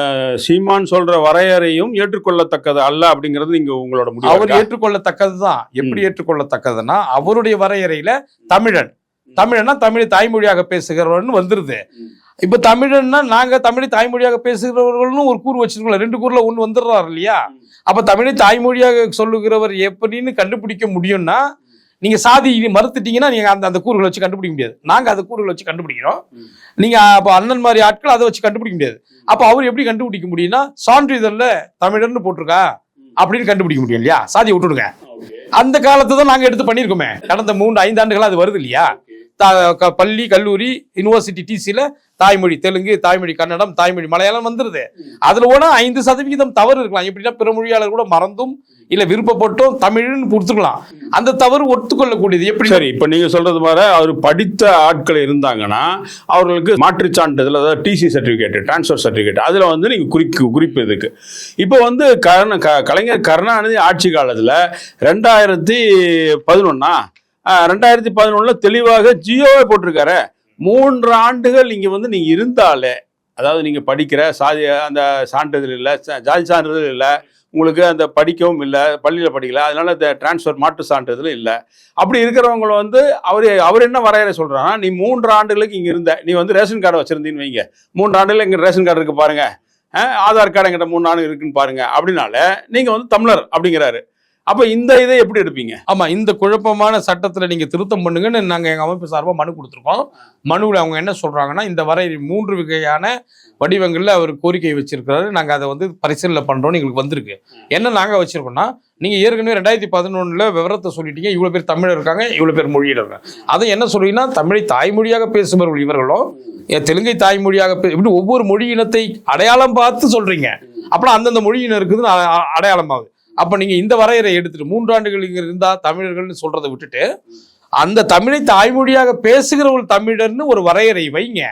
B: சீமான் சொல்ற வரையறையும் ஏற்றுக்கொள்ளத்தக்கது அல்ல அப்படிங்கிறது நீங்க உங்களோட முடிவு
A: அவர்? ஏற்றுக்கொள்ளத்தக்கது தான் எப்படி ஏற்றுக்கொள்ளத்தக்கதுன்னா அவருடைய வரையறையில தமிழன் தமிழன்னா தமிழை தாய்மொழியாக பேசுகிறவர்னு வந்துருது. இப்ப தமிழன்னா நாங்க தமிழை தாய்மொழியாக பேசுகிறவர்கள்னு ஒரு கூறு வச்சிருக்கோம் ரெண்டு கூறுல ஒண்ணு வந்துடுறாரு இல்லையா? அப்ப தமிழை தாய்மொழியாக சொல்லுகிறவர் எப்படின்னு கண்டுபிடிக்க முடியும்னா நீங்க சாதி மறுத்துட்டீங்கன்னா நீங்க அந்த அந்த கூறுகளை வச்சு கண்டுபிடிக்க முடியாது. நாங்க அந்த கூறுகளை வச்சு கண்டுபிடிக்கிறோம். நீங்க அப்ப அண்ணன் மாதிரி ஆட்கள் அதை வச்சு கண்டுபிடிக்க முடியாது. அப்ப அவர் எப்படி கண்டுபிடிக்க முடியும்னா சான்றிதழ்ல தமிழர்னு போட்டிருக்கா? அப்படின்னு கண்டுபிடிக்க முடியும் இல்லையா? சாதியை விட்டுடுங்க. அந்த காலத்தை தான் நாங்க எடுத்து பண்ணியிருக்கோமே. கடந்த மூன்று ஐந்து ஆண்டுகளா அது வருது இல்லையா? பள்ளி கல்லூரி யூனிவர்சிட்டி டிசியில் தாய்மொழி தெலுங்கு தாய்மொழி கன்னடம் தாய்மொழி மலையாளம் வந்துருது. அதில் கூட ஐந்து சதவிகிதம் தவறு இருக்கலாம். எப்படின்னா பிற மொழியாளர் கூட மறந்தும் இல்லை விருப்பப்பட்டும் தமிழ்னு கொடுத்துக்கலாம் அந்த தவறு ஒத்துக்கொள்ளக்கூடியது. எப்படி?
B: சரி இப்போ நீங்கள் சொல்கிறது மாதிரி அவர் படித்த ஆட்கள் இருந்தாங்கன்னா அவர்களுக்கு மாற்றுச் சான்றிதழ் அதாவது டிசி சர்டிஃபிகேட் டிரான்ஸ்ஃபர் சர்டிஃபிகேட் அதில் வந்து நீங்கள் குறிக்கு குறிப்பு இதுக்கு இப்போ வந்து கருண க கலைஞர் கருணாநிதி ஆட்சி காலத்தில் ரெண்டாயிரத்தி பதினொன்னா ரெண்டாயிரத்தி பதினொன்றில் தெளிவாக ஜியோவை போட்டிருக்காரு. மூன்று ஆண்டுகள் இங்கே வந்து நீங்கள் இருந்தாலே அதாவது நீங்கள் படிக்கிற சாதி அந்த சான்றிதழ் இல்லை ஜாதி சான்றிதழ் இல்லை உங்களுக்கு அந்த படிக்கவும் இல்லை பள்ளியில் படிக்கல அதனால இந்த டிரான்ஸ்ஃபர் மாற்று சான்றிதழ் இல்லை. அப்படி இருக்கிறவங்கள வந்து அவர் அவர் என்ன வரையறை சொல்கிறான்னா நீ மூன்று ஆண்டுகளுக்கு இங்கே இருந்த நீ வந்து ரேஷன் கார்டு வச்சிருந்தீன்னு வைங்க. மூன்று ஆண்டுகள் இங்கே ரேஷன் கார்டு இருக்குது பாருங்கள் ஆதார் கார்டு எங்கிட்ட மூணு ஆண்டு இருக்குன்னு பாருங்கள் அப்படின்னால நீங்கள் வந்து தமிழர் அப்படிங்கிறாரு. அப்ப இந்த இதை எப்படி எடுப்பீங்க?
A: ஆமா இந்த குழப்பமான சட்டத்துல நீங்க திருத்தம் பண்ணுங்கன்னு நாங்க எங்க அமைப்பு சார்பாக மனு கொடுத்துருக்கோம். மனுவில் அவங்க என்ன சொல்றாங்கன்னா இந்த வரை மூன்று வகையான வடிவங்கள்ல அவர் கோரிக்கை வச்சிருக்கிறாரு. நாங்க அதை வந்து பரிசீலனை பண்றோம்னு எங்களுக்கு வந்திருக்கு. என்ன நாங்க வச்சிருக்கோம்னா நீங்க ஏற்கனவே ரெண்டாயிரத்தி பதினொன்னுல விவரத்தை சொல்லிட்டீங்க. இவ்வளவு பேர் தமிழர் இருக்காங்க இவ்வளவு பேர் மொழியில் இருக்காங்க. அதை என்ன சொல்றீங்கன்னா தமிழை தாய்மொழியாக பேசுபவர்கள் இவர்களும் ஏன் தெலுங்கை தாய்மொழியாக இப்படி ஒவ்வொரு மொழி இனத்தை அடையாளம் பார்த்து சொல்றீங்க. அப்புறம் அந்தந்த மொழியினர் இருக்குதுன்னு அடையாளமாகுது அப்போ நீங்கள் இந்த வரையறை எடுத்துட்டு மூன்றாண்டுகள் இங்கே இருந்தால் தமிழர்கள்னு சொல்கிறத விட்டுட்டு அந்த தமிழை தாய்மொழியாக பேசுகிறவர்கள் தமிழர்னு ஒரு வரையறை வைங்க.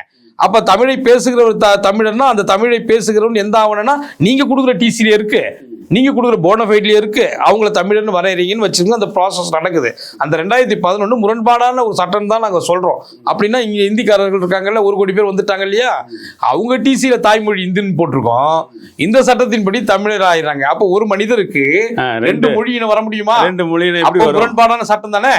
A: அப்ப தமிழை பேசுகிறவர் த அந்த தமிழை பேசுகிறவன் எந்த ஆவணம்னா நீங்க கொடுக்குற டிசில இருக்கு. நீங்க கொடுக்குற போனஃபைட்லயே இருக்கு. அவங்கள தமிழர்னு வரையறீங்கன்னு வச்சுக்கோங்க அந்த ப்ராசஸ் நடக்குது. அந்த ரெண்டாயிரத்தி பதினொன்று முரண்பாடான ஒரு சட்டம் தான் நாங்க சொல்றோம். அப்படின்னா இங்க இந்திக்காரர்கள் இருக்காங்கல்ல ஒரு கோடி பேர் வந்துட்டாங்க இல்லையா? அவங்க டிசியில தாய்மொழி இந்துன்னு போட்டிருக்கோம். இந்த சட்டத்தின்படி தமிழர் ஆயிடுறாங்க. அப்போ ஒரு மனிதருக்கு ரெண்டு மொழியின வர முடியுமா?
B: ரெண்டு வரும்?
A: முரண்பாடான சட்டம் தானே?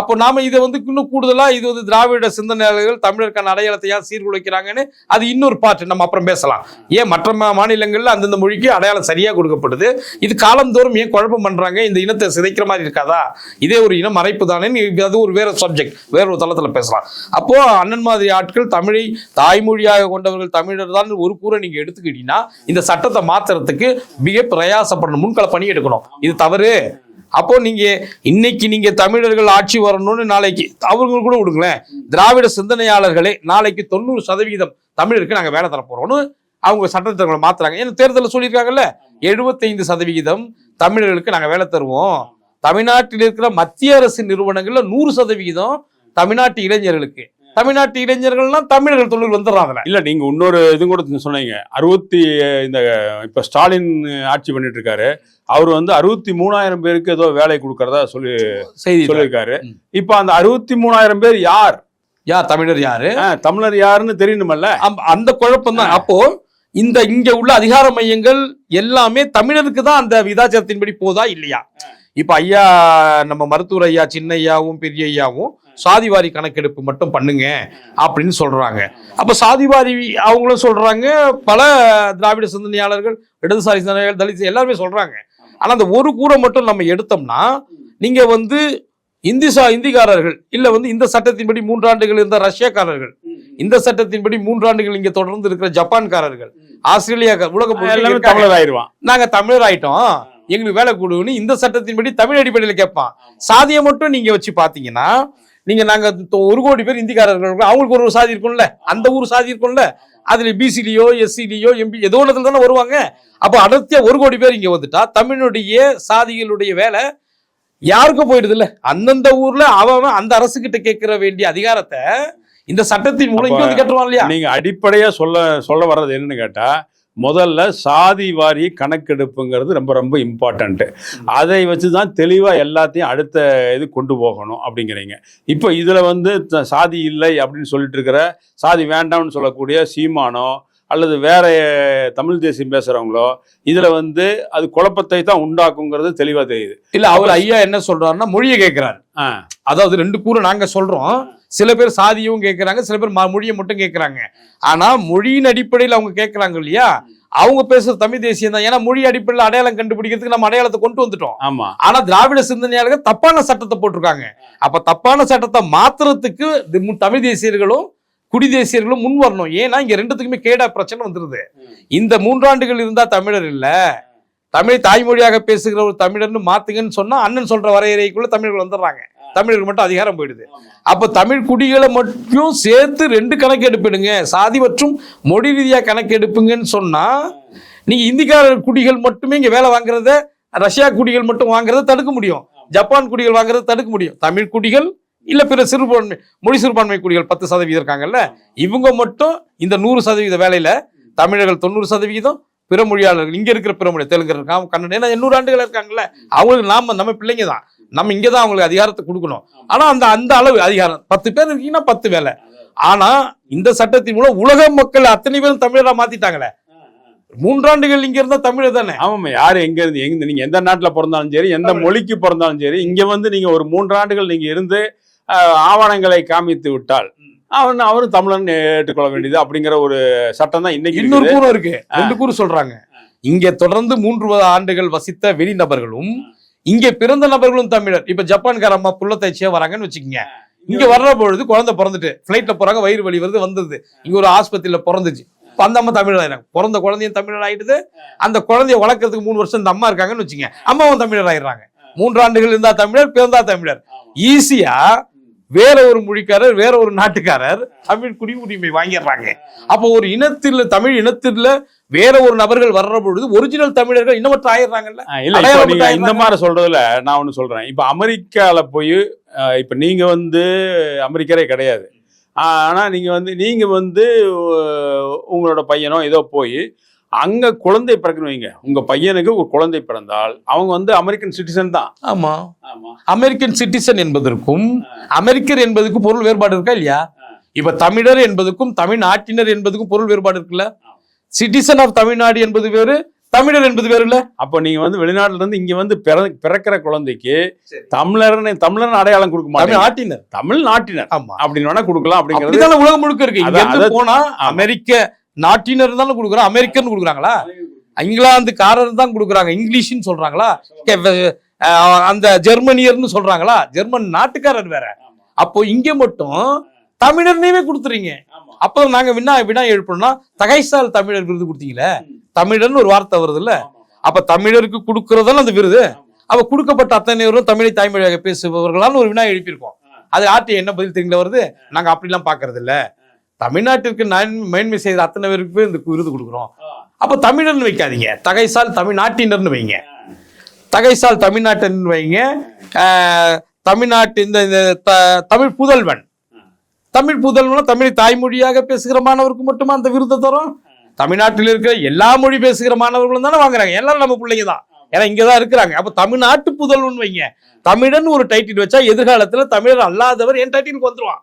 A: அப்போ நாம இதை வந்து இன்னும் கூடுதலா இது வந்து திராவிட சிந்தனையாளர்கள் தமிழருக்கான அடையாளத்தை ஏன் வைக்கிறாங்கன்னு அது இன்னொரு பார்ட் நம்ம அப்புறம் பேசலாம். ஏன் மற்ற மாநிலங்களில் அந்தந்த மொழிக்கு அடையாளம் சரியா கொடுக்கப்படுது? இது காலந்தோறும் ஏன் குழப்பம் பண்றாங்க? இந்த இனத்தை சிதைக்கிற மாதிரி இருக்காதா? இதே ஒரு இனம் மறைப்பு தானே? அது ஒரு வேற சப்ஜெக்ட் வேற ஒரு தளத்தில் பேசலாம். அப்போ அண்ணன் மாதிரி ஆட்கள் தமிழை தாய்மொழியாக கொண்டவர்கள் தமிழர் தான் ஒரு கூரை நீங்கள் எடுத்துக்கிட்டீங்கன்னா இந்த சட்டத்தை மாத்துறதுக்கு மிக பிரயாசப்படணும் முன்கள பணி எடுக்கணும். இது தவறு. அப்போ நீங்க இன்னைக்கு நீங்க தமிழர்கள் ஆட்சி வரணும்னு நாளைக்கு அவங்க கூட விடுங்களேன் திராவிட சிந்தனையாளர்களே நாளைக்கு தொண்ணூறு சதவீதம் தமிழருக்கு நாங்க வேலை தர போறோம்னு அவங்க சட்டத்திட்டங்களை மாத்துறாங்க. ஏன்னா தேர்தலில் சொல்லியிருக்காங்கல்ல எழுபத்தைந்து சதவிகிதம் தமிழர்களுக்கு நாங்கள் வேலை தருவோம். தமிழ்நாட்டில் இருக்கிற மத்திய அரசு நிறுவனங்களில் நூறு சதவிகிதம் தமிழ்நாட்டு இளைஞர்களுக்கு. தமிழ்நாட்டு இளைஞர்கள்லாம் தமிழர்கள் தொழில் வந்துடுறாங்க
B: இல்ல நீங்க இன்னொரு இது கூட சொன்னீங்க. அறுபத்தி இந்த இப்ப ஸ்டாலின் ஆட்சி பண்ணிட்டு இருக்காரு. அவர் வந்து அறுபத்தி மூணாயிரம் பேருக்கு ஏதோ வேலை கொடுக்கறதா சொல்லி
A: செய்தி
B: சொல்லியிருக்காரு. இப்ப அந்த அறுபத்தி மூணாயிரம் பேர் யார்?
A: யார் தமிழர் யாரு?
B: தமிழர் யாருன்னு தெரியணுமல்ல.
A: அந்த குழப்பம் தான். அப்போ இந்த இங்க உள்ள அதிகார மையங்கள் எல்லாமே தமிழருக்கு தான் அந்த விதாச்சாரத்தின்படி போதா இல்லையா? இப்ப ஐயா நம்ம மருத்துவர் ஐயா சின்ன ஐயாவும் பெரிய ஐயாவும் சாதிவாரி கணக்கெடுப்பு மட்டும் பண்ணுங்க அப்படின்னு சொல்றாங்க. அப்ப சாதிவாரி அவங்களும் சொல்றாங்க பல திராவிட சிந்தனையாளர்கள் இடதுசாரி சிந்தனையாளர்கள் தலித் எல்லாருமே சொல்றாங்க. ஆனா அந்த ஒரு கூரை மட்டும் நம்ம எடுத்தோம்னா நீங்க வந்து இந்தி சா இந்திக்காரர்கள் இல்ல வந்து இந்த சட்டத்தின்படி மூன்றாண்டுகள் இருந்த ரஷ்யாக்காரர்கள் இந்த சட்டத்தின்படி மூன்றாண்டுகள் இங்க தொடர்ந்து இருக்கிற ஜப்பான்காரர்கள் ஆஸ்திரேலியா உலக.
B: தமிழர் ஆயிடுவான்.
A: நாங்க தமிழர் ஆயிட்டோம். எங்களுக்கு வேலை கொடுன்னு இந்த சட்டத்தின்படி தமிழ் அடிப்படையில் கேட்பான். சாதியை மட்டும் நீங்க வச்சு பாத்தீங்கன்னா நீங்க நாங்க ஒரு கோடி பேர் இந்திக்காரர்கள். அவங்களுக்கு ஒரு சாதி இருக்கும்ல அந்த ஊர் சாதி இருக்கும்ல அதுல பிசிலியோ எஸ்சிலியோ எம்பி ஏதோ ஒன்றதுல தானே வருவாங்க அப்போ அடர்த்தியா ஒரு கோடி பேர் இங்க வந்துட்டா தமிழுடைய சாதிகளுடைய வேலை யாருக்கு போயிடுது இல்ல அந்தந்த ஊர்ல அவன் அந்த அரசு கிட்ட கேட்கிற வேண்டிய அதிகாரத்தை இந்த சட்டத்தின் மூலம் இங்க வந்து கேட்டுருவான் இல்லையா
B: நீங்க அடிப்படையா சொல்ல சொல்ல வர்றது என்னன்னு கேட்டா முதல்ல சாதி வாரி கணக்கெடுப்புங்கிறது ரொம்ப ரொம்ப இம்பார்ட்டன்ட் அதை வச்சு தான் தெளிவாக எல்லாத்தையும் அடுத்த இது கொண்டு போகணும் அப்படிங்கிறீங்க. இப்போ இதில் வந்து சாதி இல்லை அப்படின்னு சொல்லிட்டு இருக்கிற சாதி வேண்டாம்னு சொல்லக்கூடிய சீமானோ அல்லது வேற தமிழ் தேசியம் பேசுகிறவங்களோ இதில் வந்து அது குழப்பத்தை தான் உண்டாக்குங்கிறது தெளிவாக தெரியுது.
A: இல்ல அவர் ஐயா என்ன சொல்றாருன்னா மொழியை கேட்கிறாரு அதாவது ரெண்டு கூறு நாங்க சொல்றோம். சில பேர் சாதியும் கேட்கறாங்க சில பேர் மொழியை மட்டும் கேட்கறாங்க ஆனா மொழியின் அடிப்படையில் அவங்க கேட்கறாங்க இல்லையா? அவங்க பேசுற தமிழ் தேசியம் தான். ஏன்னா மொழி அடிப்படையில் அடையாளம் கண்டுபிடிக்கிறதுக்கு நம்ம அடையாளத்தை கொண்டு வந்துட்டோம்.
B: ஆமாம்
A: ஆனா திராவிட சிந்தனையாளர்கள் தப்பான சட்டத்தை போட்டிருக்காங்க. அப்ப தப்பான சட்டத்தை மாத்துறதுக்கு தமிழ் தேசியர்களும் குடி தேசியர்களும் முன் வரணும். ஏன்னா இங்க ரெண்டுத்துக்குமே கேடா பிரச்சனை வந்துருது. இந்த மூன்றாண்டுகள் இருந்தா தமிழர் இல்ல. தமிழ் தாய்மொழியாக பேசுகிற ஒரு தமிழர்னு மாத்துங்கன்னு சொன்னா அண்ணன் சொல்ற வரையறைக்குள்ள தமிழர்கள் வந்துடுறாங்க. தமிழருக்கு மட்டும் அதிகாரம் போயிடுது. அப்ப தமிழ் குடிகளை மட்டும் சேர்த்து ரெண்டு கணக்கு எடுப்பிடுங்க சாதி மற்றும் மொழி ரீதியா கணக்கு எடுப்புங்கன்னு சொன்னா நீங்க இந்திக்கார குடிகள் மட்டுமே இங்க வேலை வாங்குறத ரஷ்யா குடிகள் மட்டும் வாங்குறத தடுக்க முடியும். ஜப்பான் குடிகள் வாங்குறத தடுக்க முடியும். தமிழ் குடிகள் இல்ல பிற சிறுபான்மை மொழி சிறுபான்மை குடிகள் பத்து சதவீதம் இருக்காங்கல்ல இவங்க மட்டும் இந்த நூறு சதவீத வேலையில தமிழர்கள் தொண்ணூறு சதவீதம் பிற மொழியாளர்கள் இங்க இருக்கிற பிற மொழி தெலுங்கு இருக்காங்க கன்னடம் ஏன்னா எண்ணூறு ஆண்டுகள் இருக்காங்கல்ல அவங்களுக்கு நாம நம்ம பிள்ளைங்க தான். நம்ம இங்க தான் அவங்களுக்கு அதிகாரத்தை கொடுக்கணும். ஆனா அந்த அந்த அளவு அதிகாரம் பத்து பேர் இருக்கீங்கன்னா பத்து வேலை. ஆனா இந்த சட்டத்தின் மூலம் உலக மக்கள் அத்தனை பேரும் தமிழரா மாத்திட்டாங்களே. மூன்றாண்டுகள் இங்க இருந்தா தமிழர் தானே?
B: ஆமாம் யார் எங்க இருந்து எங்க நீங்க எந்த நாட்டில் பிறந்தாலும் சரி எந்த மொழிக்கு பிறந்தாலும் சரி இங்க வந்து நீங்க ஒரு மூன்றாண்டுகள் நீங்க இருந்து ஆவணங்களை காமித்து விட்டால் அவன் அவரும் தமிழன் ஏற்றுக்கொள்ள வேண்டியது அப்படிங்கிற ஒரு சட்டம் தான் இன்னைக்கு
A: இன்னொரு. கூறு இருக்கு. ரெண்டு கூறு சொல்றாங்க. இங்க தொடர்ந்து மூன்று ஆண்டுகள் வசித்த வெளிநபர்களும் இங்க பிறந்த நபர்களும் தமிழர். இப்ப ஜப்பான்கார அம்மா புள்ளத்தைச்சியா வராங்கன்னு வச்சுக்கோங்க. இங்க வர்ற பொழுது குழந்தை பிறந்துட்டு ஃபிளைட்ல போறாங்க வயிறு வலி வருது வந்தது இங்க ஒரு ஆஸ்பத்திரியில பிறந்துச்சு. அந்த அம்மா தமிழர் ஆயிடுறாங்க பிறந்த குழந்தையும் தமிழர் ஆயிடுது அந்த குழந்தைய வளர்க்கறதுக்கு மூணு வருஷம் இந்த அம்மா இருக்காங்கன்னு வச்சுங்க அம்மாவும் தமிழர் ஆயிடுறாங்க. மூன்று ஆண்டுகள் இருந்தா தமிழர் பிறந்தா தமிழர். ஈஸியா வேற ஒரு மொழிக்காரர் வேற ஒரு நாட்டுக்காரர் தமிழ் குடியுரிமை வாங்கிடுறாங்க. அப்போ ஒரு இனத்தில் தமிழ் இனத்துல வேற ஒரு நபர்கள் வர்ற பொழுது ஒரிஜினல் தமிழர்கள் இன்னமற்ற ஆயிடுறாங்கல்ல?
B: இல்ல இந்த மாதிரி சொல்றதுல நான் ஒண்ணு சொல்றேன். இப்ப அமெரிக்கால போய் இப்ப நீங்க வந்து அமெரிக்கரே கிடையாது. ஆனா நீங்க வந்து நீங்க வந்து உங்களோட பையனோ ஏதோ போய் அங்க குழந்தை பிறக்கணும் வைங்க. உங்க பையனுக்கு ஒரு குழந்தை பிறந்தால் அவங்க வந்து அமெரிக்கன் சிட்டிசன் தான்.
A: ஆமா. அமெரிக்கன் சிட்டிசன் என்பதற்கும் அமெரிக்கர் என்பதுக்கும் பொருள் வேறுபாடு இருக்கா இல்லையா? இப்ப தமிழர் என்பதுக்கும் தமிழ்நாட்டினர் என்பதுக்கும் பொருள் வேறுபாடு இருக்குல்ல? சிட்டிசன் ஆஃப் தமிழ்நாடு என்பது வேறு தமிழர் என்பது வேறு இல்ல?
B: அப்ப நீங்க வந்து வெளிநாட்டுல இருந்து இங்க வந்து பிற- பிறக்கிற குழந்தைக்கு தமிழர்னு தமிழர்னு அடையாளம் கொடுக்க மாட்டீங்க.
A: தமிழ்நாட்டினர்.
B: தமிழ்நாட்டினர்.
A: ஆமா.
B: அப்படின்னு வேணா கொடுக்கலாம் அப்படிங்கிறது.
A: உலகம் முழுக்க இருக்கு. போனா அமெரிக்க நாட்டினர் தானே கொடுக்குறோம் அமெரிக்கன் கொடுக்குறாங்களா? இங்கிலாந்துக்காரர் தான் கொடுக்குறாங்க இங்கிலீஷ்னு சொல்றாங்களா? அந்த ஜெர்மனியர்னு சொல்றாங்களா? ஜெர்மன் நாட்டுக்காரர் வேற. அப்போ இங்க மட்டும் தமிழர்னே கொடுத்துறீங்க. அப்போ நாங்க வினா வினா எழுப்பணும்னா தகைசால் தமிழர் விருது கொடுத்தீங்களே? தமிழர்னு ஒரு வார்த்தை வருது இல்ல அப்ப தமிழருக்கு கொடுக்கறதால அந்த விருது? அப்ப கொடுக்கப்பட்ட அத்தனைவரும் தமிழை தாய்மொழியாக பேசுபவர்களான்னு ஒரு வினா எழுப்பியிருக்கோம். அது ஆர்டி என்ன பதில் தெரியுங்களா வருது? நாங்க அப்படிலாம் பாக்குறது இல்ல தமிழ்நாட்டிற்கு நான் மேன்மை செய்த அத்தனை பேருக்கு இந்த விருது கொடுக்குறோம். அப்ப தமிழர்னு வைக்காதீங்க. தகைசால் தமிழ்நாட்டினர்னு வைங்க. தகைசால் தமிழ்நாட்டினர்னு வைங்க. தமிழ்நாட்டு இந்த தமிழ் புதல்வன். தமிழ் புதல்வன் தமிழை தாய்மொழியாக பேசுகிற மாணவருக்கு மட்டுமா அந்த விருதை தரும்? தமிழ்நாட்டில் இருக்கிற எல்லா மொழி பேசுகிற மாணவர்களும் தானே வாங்குறாங்க. எல்லாரும் நம்ம பிள்ளைங்க தான். ஏன்னா இங்கதான் இருக்கிறாங்க. அப்ப தமிழ்நாட்டு புதல்வன் வைங்க. தமிழன் ஒரு டைட்டில் வச்சா எதிர்காலத்துல தமிழர் அல்லாதவர் என் டைட்டிலுக்கு வந்துருவான்.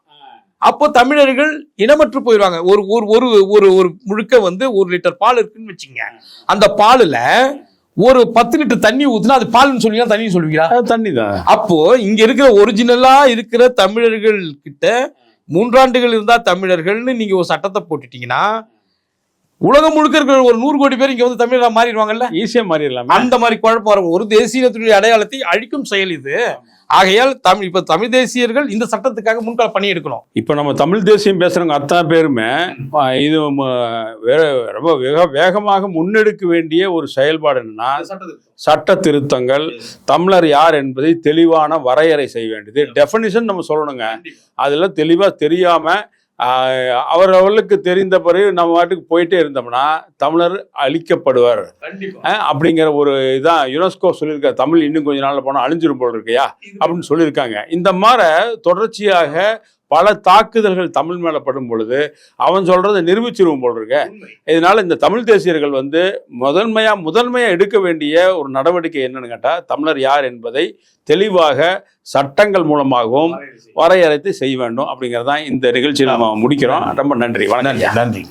A: அப்போ தமிழர்கள் இனமற்று போயிடுவாங்க ஒரு ஒரு ஒரு ஒரு ஒரு முழுக்க வந்து ஒரு லிட்டர் பால் இருக்குன்னு வச்சுங்க அந்த பாலுல ஒரு பத்து லிட்டர் தண்ணி ஊத்துனா அது பால்னு சொல்லுவீங்களா? தண்ணி சொல்லுவீங்களா?
B: அது தண்ணி தான்
A: அப்போ இங்க இருக்கிற ஒரிஜினலா இருக்கிற தமிழர்கள் கிட்ட மூன்றாண்டுகள் இருந்தா தமிழர்கள்னு நீங்க ஒரு சட்டத்தை போட்டுட்டீங்கன்னா உலகம் முழுக்க இருக்கிற ஒரு நூறு கோடி பேர் இங்க வந்து தமிழரா மாறிடுவாங்கல்ல?
B: ஈஸியா மாறிடலாமே.
A: அந்த மாதிரி குழப்பம் வரும். ஒரு தேசியத்தினுடைய அடையாளத்தை அழிக்கும் செயல் இது. ஆகையால் தமிழ் இப்ப தமிழ் தேசியர்கள் இந்த சட்டத்துக்காக முன்கால பணி எடுக்கணும்
B: இப்போ நம்ம தமிழ் தேசியம் பேசுறவங்க அத்தனை பேருமே இது ரொம்ப வேக வேகமாக முன்னெடுக்க வேண்டிய ஒரு செயல்பாடு என்னன்னா சட்ட திருத்தங்கள் தமிழர் யார் என்பதை தெளிவான வரையறை செய்ய வேண்டியது. டெஃபனிஷன் நம்ம சொல்லணுங்க. அதெல்லாம் தெளிவா தெரியாம ஆ, அவரவர்களுக்கு தெரிந்த பிறகு நம்ம வாட்டுக்கு போயிட்டே இருந்தோம்னா தமிழர் அழிக்கப்படுவர். அப்படிங்கிற ஒரு இதான் யுனெஸ்கோ சொல்லியிருக்க தமிழ் இன்னும் கொஞ்ச நாள்ல போனா அழிஞ்சிரும் போல் இருக்கையா? அப்படின்னு சொல்லியிருக்காங்க. இந்த மாதிரி தொடர்ச்சியாக பல தாக்குதல்கள் தமிழ் மேல படும் பொழுது அவன் சொல்றதை நிரூபிச்சிருவோம் போல் இருக்க இதனால இந்த தமிழ் தேசியர்கள் வந்து முதன்மையா முதன்மையா எடுக்க வேண்டிய ஒரு நடவடிக்கை என்னன்னு கேட்டா தமிழர் யார் என்பதை தெளிவாக சட்டங்கள் மூலமாகவும் வரையறைத்து செய்ய வேண்டும் அப்படிங்கறதான் இந்த நிகழ்ச்சியை நம்ம முடிக்கிறோம். ரொம்ப நன்றி. வணக்கம்
A: நன்றி.